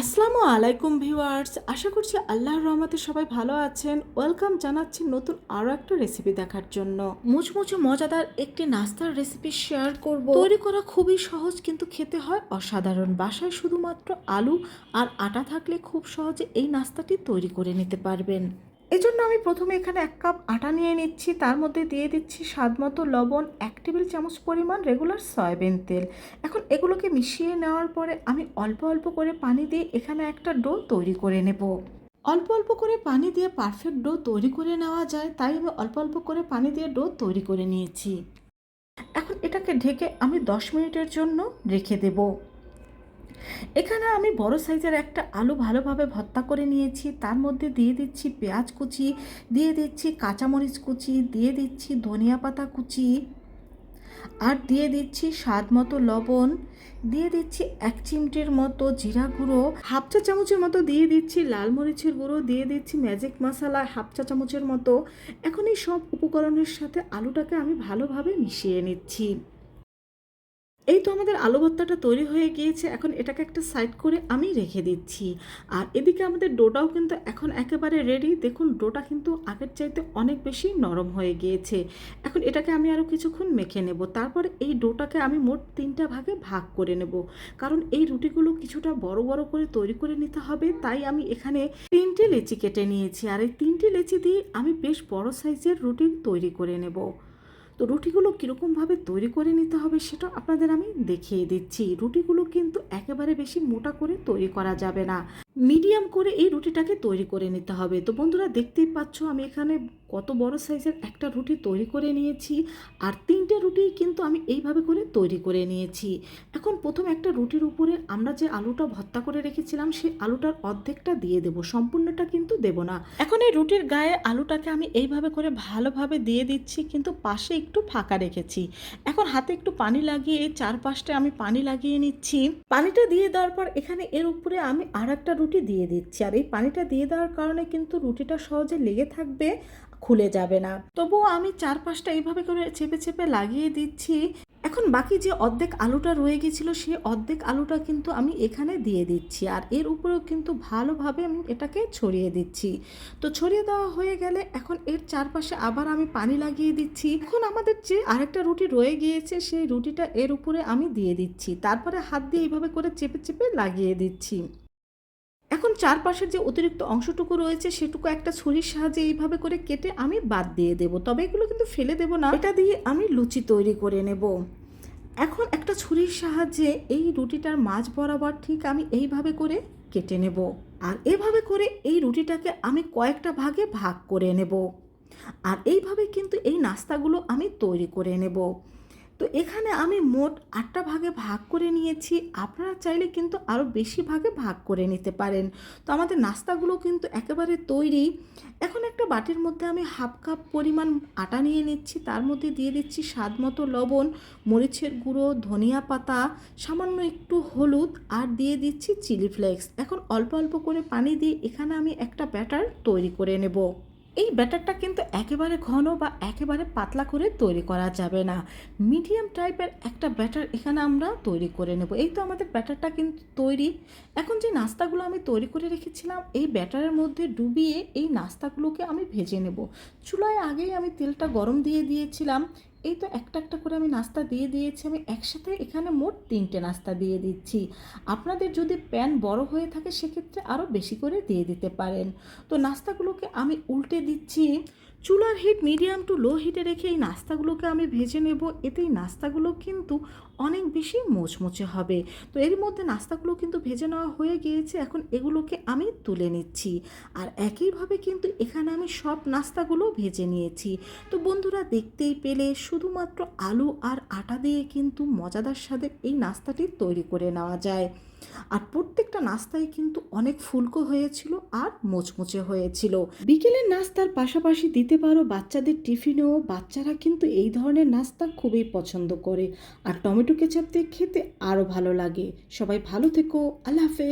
আসসালামু আলাইকুম ভিউয়ার্স, আশা করছি আল্লাহর রহমতে সবাই ভালো আছেন। ওয়েলকাম জানাচ্ছি নতুন আরও একটা রেসিপি দেখার জন্য। মুচমুচে মজাদার একটি নাস্তার রেসিপি শেয়ার করব। তৈরি করা খুবই সহজ কিন্তু খেতে হয় অসাধারণ। বাসায় শুধুমাত্র আলু আর আটা থাকলে খুব সহজে এই নাস্তাটি তৈরি করে নিতে পারবেন। এজন্য আমি প্রথমে এখানে এক কাপ আটা নিয়ে নিচ্ছি। তার মধ্যে দিয়ে দিচ্ছি স্বাদ মতো লবণ, এক টেবিল চামচ পরিমাণ রেগুলার সয়াবিন তেল। এখন এগুলোকে মিশিয়ে নেওয়ার পরে আমি অল্প অল্প করে পানি দিয়ে এখানে একটা ডো তৈরি করে নেব। অল্প অল্প করে পানি দিয়ে পারফেক্ট ডো তৈরি করে নেওয়া যায়, তাই আমি অল্প অল্প করে পানি দিয়ে ডো তৈরি করে নিয়েছি। এখন এটাকে ঢেকে আমি দশ মিনিটের জন্য রেখে দেবো। এখানে আমি বড় সাইজের একটা আলু ভালোভাবে ভর্তা করে নিয়েছি। তার মধ্যে দিয়ে দিচ্ছি পেঁয়াজ কুচি, দিয়ে দিচ্ছি কাঁচামরিচ কুচি, দিয়ে দিচ্ছি ধনিয়া পাতা কুচি আর দিয়ে দিচ্ছি স্বাদ মতো লবণ। দিয়ে দিচ্ছি এক চিমটির মতো জিরা গুঁড়ো। হাফ চা চামচের মতো দিয়ে দিচ্ছি লাল মরিচের গুঁড়ো। দিয়ে দিচ্ছি ম্যাজিক মশলা হাফ চা চামচের মতো। এখন এই সব উপকরণের সাথে আলুটাকে আমি ভালোভাবে মিশিয়ে নিচ্ছি। এই তো আমাদের আলু ভর্তাটা তৈরি হয়ে গিয়েছে, এখন এটাকে একটা সাইড করে আমি রেখে দিচ্ছি। আর এদিকে আমাদের ডোটাও কিন্তু এখন একেবারে রেডি দেখুন ডোটা কিন্তু আগের চাইতে অনেক বেশি নরম হয়ে গিয়েছে। এখন এটাকে আমি আরও কিছুক্ষণ মেখে নেব, তারপরে এই ডোটাকে আমি মোট তিনটা ভাগে ভাগ করে নেব। কারণ এই রুটিগুলো কিছুটা বড় বড় করে তৈরি করে নিতে হবে, তাই আমি এখানে তিনটে লেচি কেটে নিয়েছি। আর এই তিনটে লেচি দিয়ে আমি বেশ বড় সাইজের রুটি তৈরি করে নেব। তো রুটিগুলো কীরকমভাবে তৈরি করে নিতে হবে সেটা আপনাদের আমি দেখিয়ে দিচ্ছি। রুটিগুলো কিন্তু একেবারে বেশি মোটা করে তৈরি করা যাবে না। মিডিয়াম করে এই রুটিটাকে তৈরি করে নিতে হবে। তো বন্ধুরা দেখতেই পাচ্ছ আমি এখানে কত বড় সাইজের একটা রুটি তৈরি করে নিয়েছি আর তিনটে রুটি কিন্তু আমি এইভাবে করে তৈরি করে নিয়েছি। এখন প্রথম একটা রুটির উপরে আমরা যে আলুটা ভর্তা করে রেখেছিলাম সেই আলুটার অর্ধেকটা দিয়ে দেব, সম্পূর্ণটা কিন্তু দেব না। এখন এই রুটির গায়ে আলুটাকে আমি এইভাবে করে ভালোভাবে দিয়ে দিচ্ছি, কিন্তু পাশে একটু ফাঁকা রেখেছি। এখন হাতে একটু পানি লাগিয়ে চারপাশটা আমি পানি লাগিয়ে নিচ্ছি। পানিটা দিয়ে দেওয়ার পর এখানে এর উপরে আমি আর একটা রুটি দিয়ে দিচ্ছি। আর এই পানিটা দিয়ে দেওয়ার কারণে কিন্তু রুটিটা সহজে লেগে থাকবে, খুলে যাবে না। তবুও আমি চারপাশটা এইভাবে করে চেপে চেপে লাগিয়ে দিচ্ছি। এখন বাকি যে অর্ধেক আলুটা রয়ে গেছিল সেই অর্ধেক আলুটা কিন্তু আমি এখানে দিয়ে দিচ্ছি। আর এর উপরেও কিন্তু ভালোভাবে আমি এটাকে ছড়িয়ে দিচ্ছি। তো ছড়িয়ে দেওয়া হয়ে গেলে এখন এর চারপাশে আবার আমি পানি লাগিয়ে দিচ্ছি। এখন আমাদের যে আরেকটা রুটি রয়ে গিয়েছে, সেই রুটিটা এর উপরে আমি দিয়ে দিচ্ছি। তারপরে হাত দিয়ে এইভাবে করে চেপে চেপে লাগিয়ে দিচ্ছি। এখন চারপাশের যে অতিরিক্ত অংশটুকু রয়েছে, সেটুকু একটা ছুরির সাহায্যে এইভাবে করে কেটে আমি বাদ দিয়ে দেবো। তবে এগুলো কিন্তু ফেলে দেবো না। এটা দিয়ে আমি লুচি তৈরি করে নেব। এখন একটা ছুরির সাহায্যে এই রুটিটার মাঝ বরাবর ঠিক আমি এইভাবে করে কেটে নেব। আর এভাবে করে এই রুটিটাকে আমি কয়েকটা ভাগে ভাগ করে নেব। আর এইভাবে কিন্তু এই নাস্তাগুলো আমি তৈরি করে নেব। তো এখানে আমি মোট আটটা ভাগে ভাগ করে নিয়েছি। আপনারা চাইলে কিন্তু আরও বেশি ভাগে ভাগ করে নিতে পারেন। তো আমাদের নাস্তাগুলো কিন্তু একেবারে তৈরি। এখন একটা বাটির মধ্যে আমি হাফ কাপ পরিমাণ আটা নিয়ে নিচ্ছি। তার মধ্যে দিয়ে দিচ্ছি স্বাদ মতো লবণ, মরিচের গুঁড়ো, ধনিয়া পাতা, সামান্য একটু হলুদ আর দিয়ে দিচ্ছি চিলি ফ্লেক্স। এখন অল্প অল্প করে পানি দিয়ে এখানে আমি একটা ব্যাটার তৈরি করে নেব। এই ব্যাটারটা কিন্তু একেবারে ঘন বা একেবারে পাতলা করে তৈরি করা যাবে না। মিডিয়াম টাইপের একটা ব্যাটার এখানে আমরা তৈরি করে নেব। এই তো আমাদের ব্যাটারটা কিন্তু তৈরি। এখন যে নাস্তাগুলো আমি তৈরি করে রেখেছিলাম, এই ব্যাটারের মধ্যে ডুবিয়ে এই নাস্তাগুলোকে আমি ভেজে নেব। চুলায় আগেই আমি তেলটা গরম দিয়ে দিয়েছিলাম। এই তো একটা একটা করে আমি নাস্তা দিয়ে দিয়েছি, আমি একসাথে এখানে মোট তিনটে নাস্তা দিয়ে দিচ্ছি। আপনাদের যদি প্যান বড় হয়ে থাকে, সেক্ষেত্রে আরও বেশি করে দিয়ে দিতে পারেন। তো নাস্তাগুলোকে আমি উল্টে দিচ্ছি। চুলার হিট মিডিয়াম টু লো হিটে রেখে এই নাস্তাগুলোকে আমি ভেজে নেব। এতে এই নাস্তাগুলো কিন্তু অনেক বেশি মোচমোচে হবে। তো এর মধ্যে নাস্তাগুলো কিন্তু ভেজে নেওয়া হয়ে গিয়েছে। এখন এগুলোকে আমি তুলে নিচ্ছি। আর একইভাবে কিন্তু এখানে আমি সব নাস্তাগুলো ভেজে নিয়েছি। তো বন্ধুরা, দেখতেই পেলে শুধুমাত্র আলু আর আটা দিয়ে কিন্তু মজাদার স্বাদে এই নাস্তাটি তৈরি করে নেওয়া যায়। আর প্রত্যেকটা নাস্তায় কিন্তু অনেক ফুলকো হয়েছিল আর মোচমোচে হয়েছিল। বিকেলের নাস্তার পাশাপাশি দিতে পারো বাচ্চাদের টিফিনেও বাচ্চারা কিন্তু এই ধরনের নাস্তা খুবই পছন্দ করে। আর টমেটো কেচাপ দিয়ে খেতে আরও ভালো লাগে। সবাই ভালো থেকো, আল্লাহ হাফেজ।